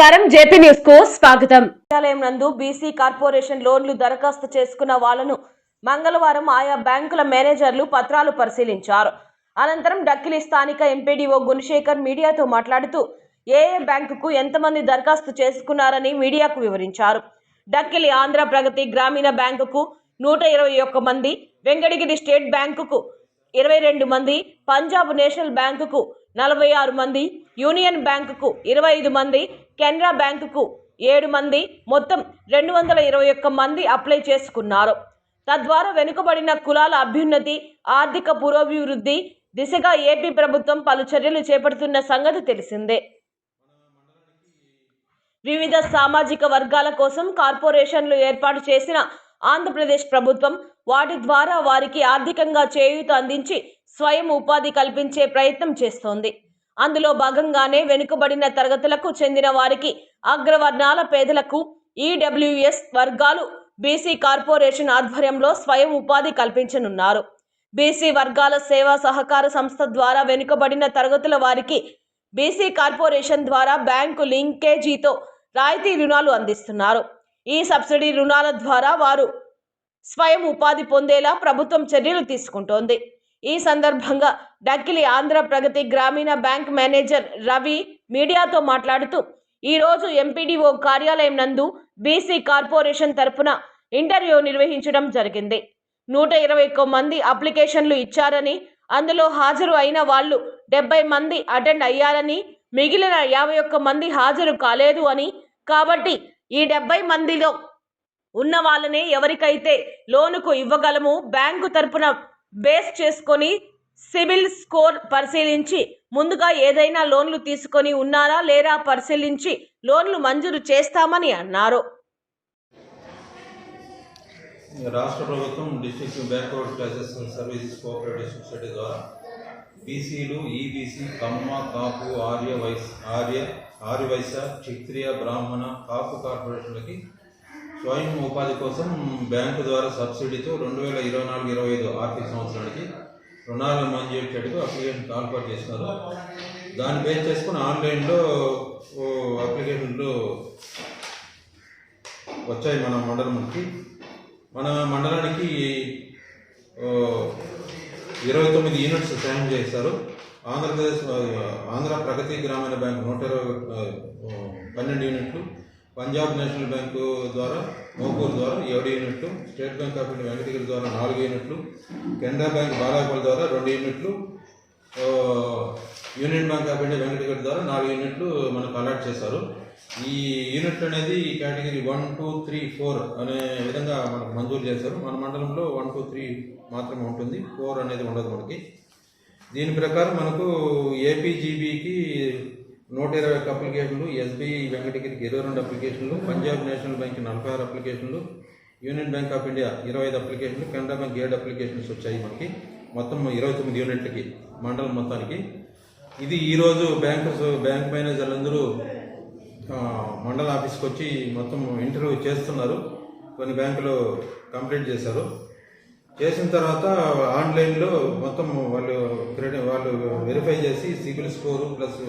నమస్కారం. జేపీ న్యూస్కు స్వాగతం. కార్యాలయం నందు బీసీ కార్పొరేషన్ లోన్లు దరఖాస్తు చేసుకున్న వాళ్ళను మంగళవారం ఆయా బ్యాంకుల మేనేజర్లు పత్రాలు పరిశీలించారు. అనంతరం డక్కిలి స్థానిక ఎంపీడీఓ గుణశేఖర్ మీడియాతో మాట్లాడుతూ ఏ ఏ బ్యాంకుకు ఎంతమంది దరఖాస్తు చేసుకున్నారని మీడియాకు వివరించారు. డక్కిలి ఆంధ్ర ప్రగతి గ్రామీణ బ్యాంకుకు నూట ఇరవై ఒక్క మంది వెంకటగిరి స్టేట్ బ్యాంకుకు ఇరవై రెండు మంది పంజాబ్ నేషనల్ బ్యాంకుకు నలభై ఆరు మంది యూనియన్ బ్యాంకుకు ఇరవై ఐదు మంది కెనరా బ్యాంకుకు ఏడు మంది మొత్తం రెండు వందల ఇరవై ఒక్క మంది అప్లై చేసుకున్నారు. తద్వారా వెనుకబడిన కులాల అభ్యున్నతి ఆర్థిక పురోభివృద్ధి దిశగా ఏపీ ప్రభుత్వం పలు చర్యలు చేపడుతున్న సంగతి తెలిసిందే. వివిధ సామాజిక వర్గాల కోసం కార్పొరేషన్లు ఏర్పాటు చేసిన ఆంధ్రప్రదేశ్ ప్రభుత్వం వాటి ద్వారా వారికి ఆర్థికంగా చేయూత అందించి స్వయం ఉపాధి కల్పించే ప్రయత్నం చేస్తోంది. అందులో భాగంగానే వెనుకబడిన తరగతులకు చెందిన వారికి అగ్రవర్ణాల పేదలకు ఈడబ్ల్యూఎస్ వర్గాలు బీసీ కార్పొరేషన్ ఆధ్వర్యంలో స్వయం ఉపాధి కల్పించనున్నారు. బీసీ వర్గాల సేవా సహకార సంస్థ ద్వారా వెనుకబడిన తరగతుల వారికి బీసీ కార్పొరేషన్ ద్వారా బ్యాంకు లింకేజీతో రాయితీ రుణాలు అందిస్తున్నారు. ఈ సబ్సిడీ రుణాల ద్వారా వారు స్వయం ఉపాధి పొందేలా ప్రభుత్వం చర్యలు తీసుకుంటోంది. ఈ సందర్భంగా డక్కిలి ఆంధ్ర ప్రగతి గ్రామీణ బ్యాంక్ మేనేజర్ రవి మీడియాతో మాట్లాడుతూ ఈరోజు ఎంపీడీఓ కార్యాలయం నందు బీసీ కార్పొరేషన్ తరపున ఇంటర్వ్యూ నిర్వహించడం జరిగింది. నూట ఇరవై ఒక్క మంది అప్లికేషన్లు ఇచ్చారని అందులో హాజరు అయిన వాళ్ళు డెబ్బై మంది అటెండ్ అయ్యారని మిగిలిన యాభై ఒక్క మంది హాజరు కాలేదు అని కాబట్టి ఈ డెబ్బై మందిలో ఉన్న వాళ్ళనే ఎవరికైతే లోనుకు ఇవ్వగలము బ్యాంకు తరపున బేస్ చేసుకొని సిబిల్ స్కోర్ పరిశీలించి ముందుగా ఏదైనా లోన్లు తీసుకొని ఉన్నారా లేరా పరిశీలించి లోన్లు మంజూరు చేస్తామని అన్నారు. రాష్ట్ర ప్రభుత్వం district backward classes services cooperative society ద్వారా బీసీలు ఈబీసీ కమ్మ కాపు ఆర్య వైస్ ఆర్య ఆర్యవైశ్య క్షత్రియ బ్రాహ్మణ కాపు కార్పొరేషన్లకి స్వయం ఉపాధి కోసం బ్యాంకు ద్వారా సబ్సిడీతో రెండు వేల ఇరవై నాలుగు ఇరవై ఐదు ఆర్థిక సంవత్సరానికి రుణాలు మంజూరు చేయడానికి అప్లికేషన్ కాల్ఫర్ చేసినారు దాన్ని బేస్ చేసుకుని ఆన్లైన్లో అప్లికేషన్లు వచ్చాయి మన మండలంకి. మన మండలానికి ఇరవై తొమ్మిది యూనిట్స్ సాయం చేశారు. ఆంధ్రప్రదేశ్ ఆంధ్ర ప్రగతి గ్రామీణ బ్యాంక్ నూట ఇరవై పన్నెండు యూనిట్లు పంజాబ్ నేషనల్ బ్యాంకు ద్వారా మోకూరు ద్వారా ఏడు యూనిట్లు State Bank of India Venkatagiri ద్వారా నాలుగు యూనిట్లు కెనరా బ్యాంక్ బాలాపల్లి ద్వారా రెండు యూనిట్లు Union Bank of India Venkatagiri ద్వారా నాలుగు యూనిట్లు మనకు అలాట్ చేశారు. ఈ యూనిట్ అనేది ఈ category one two three four అనే విధంగా మనకు మంజూరు చేశారు. మన మండలంలో వన్ టూ త్రీ మాత్రమే ఉంటుంది. ఫోర్ అనేది ఉండదు మనకి. దీని ప్రకారం మనకు ఏపీజీబీకి నూట ఇరవై ఒక్క అప్లికేషన్లు ఎస్బీఐ వెంకటగిరికి ఇరవై రెండు అప్లికేషన్లు పంజాబ్ నేషనల్ బ్యాంక్ నలభై ఆరు అప్లికేషన్లు యూనియన్ బ్యాంక్ ఆఫ్ ఇండియా ఇరవై ఐదు అప్లికేషన్లు కెనరా బ్యాంక్ ఏడు అప్లికేషన్స్ వచ్చాయి మనకి. మొత్తం ఇరవై తొమ్మిది యూనిట్లకి మండలం మొత్తానికి. ఇది ఈరోజు బ్యాంకర్స్ బ్యాంక్ మేనేజర్లు అందరూ మండల ఆఫీస్కి వచ్చి మొత్తం ఇంటర్వ్యూ చేస్తున్నారు. కొన్ని బ్యాంకులు కంప్లీట్ చేశారు. చేసిన తర్వాత ఆన్లైన్లో మొత్తం వాళ్ళు క్రెడిట్ వాళ్ళు వెరిఫై చేసి సిబిల్ స్కోరు ప్లస్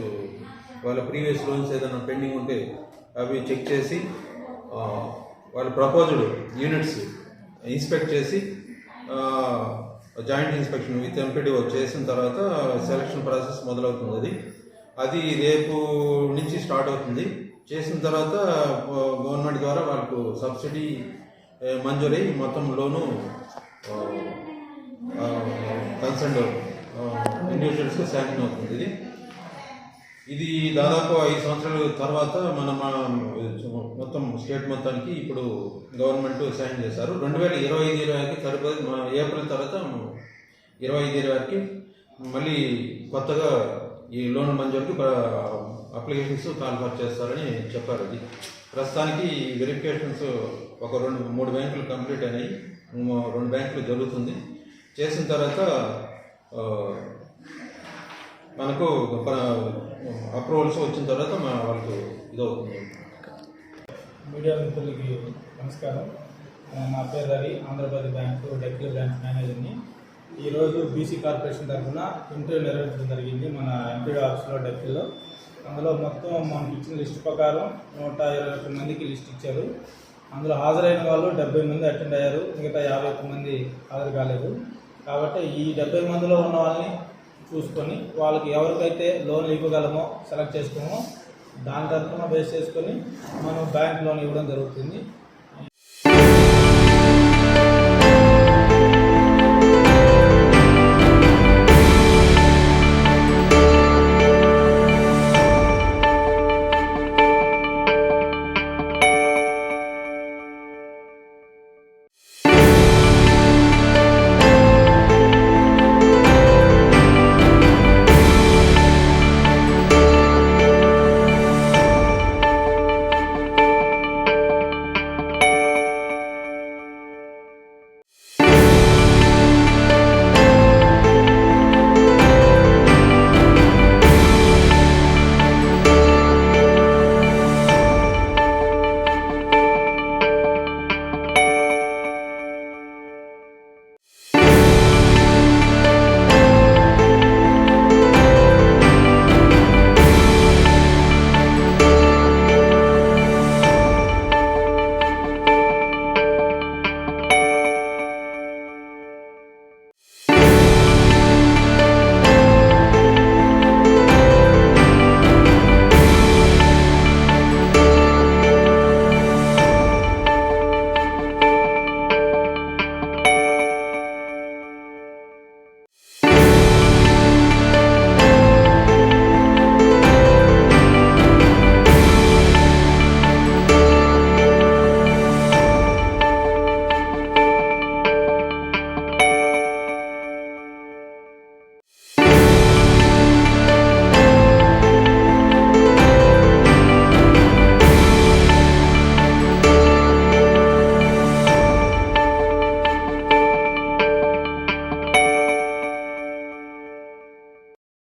వాళ్ళ ప్రీవియస్ లోన్స్ ఏదైనా పెండింగ్ ఉంటే అవి చెక్ చేసి వాళ్ళ ప్రపోజ్డ్ యూనిట్స్ ఇన్స్పెక్ట్ చేసి జాయింట్ ఇన్స్పెక్షన్ విత్ ఎంపీడీఓ చేసిన తర్వాత సెలక్షన్ ప్రాసెస్ మొదలవుతుంది అది. అది రేపు నుంచి స్టార్ట్ అవుతుంది. చేసిన తర్వాత గవర్నమెంట్ ద్వారా వాళ్ళకు సబ్సిడీ మంజూరై మొత్తం లోను కన్సర్న్ ఇండివిజువల్స్గా శాంక్షన్ అవుతుంది ఇది. ఇది దాదాపు ఐదు సంవత్సరాల తర్వాత మన మొత్తం స్టేట్ మొత్తానికి ఇప్పుడు గవర్నమెంట్ సైన్ చేశారు. రెండు వేల ఇరవై ఐదు ఇరవైకి తరువాత మన ఏప్రిల్ తర్వాత ఇరవై ఐదు ఇరవైకి మళ్ళీ కొత్తగా ఈ లోన్ మంజూరుకి అప్లికేషన్స్ కాల్ఫర్ చేస్తారని చెప్పారు అది ప్రస్తుతానికి వెరిఫికేషన్స్ ఒక రెండు మూడు బ్యాంకులు కంప్లీట్ అయినాయి. రెండు బ్యాంకులు జరుగుతుంది. చేసిన తర్వాత మనకు అప్రూవల్స్ వచ్చిన తర్వాత మన వాళ్ళకు ఇదవుతుంది. మీడియా మిత్రులకి నమస్కారం. నా పేరు రవి ఆంధ్రప్రదేశ్ బ్యాంకు డెక్లీ బ్రాంచ్ మేనేజర్ని. ఈరోజు బీసీ కార్పొరేషన్ తరఫున ఇంటర్వ్యూ నిర్వహించడం జరిగింది మన ఎంపీడీ ఆఫీస్లో డెక్లీలో. అందులో మొత్తం మనకి ఇచ్చిన లిస్ట్ ప్రకారం నూట ఇరవై ఒక్క మందికి లిస్ట్ ఇచ్చారు. అందులో హాజరైన వాళ్ళు డెబ్బై మంది అటెండ్ అయ్యారు. మిగతా యాభై ఒక్క మంది హాజరు కాలేదు. కాబట్టి ఈ డెబ్బై మందిలో ఉన్న వాళ్ళని చూసుకొని వాళ్ళకి ఎవరికైతే లోన్ ఇవ్వగలమో సెలెక్ట్ చేసుకోమో దాని తరఫున బేస్ చేసుకొని మనం బ్యాంక్ లోన్ ఇవ్వడం జరుగుతుంది.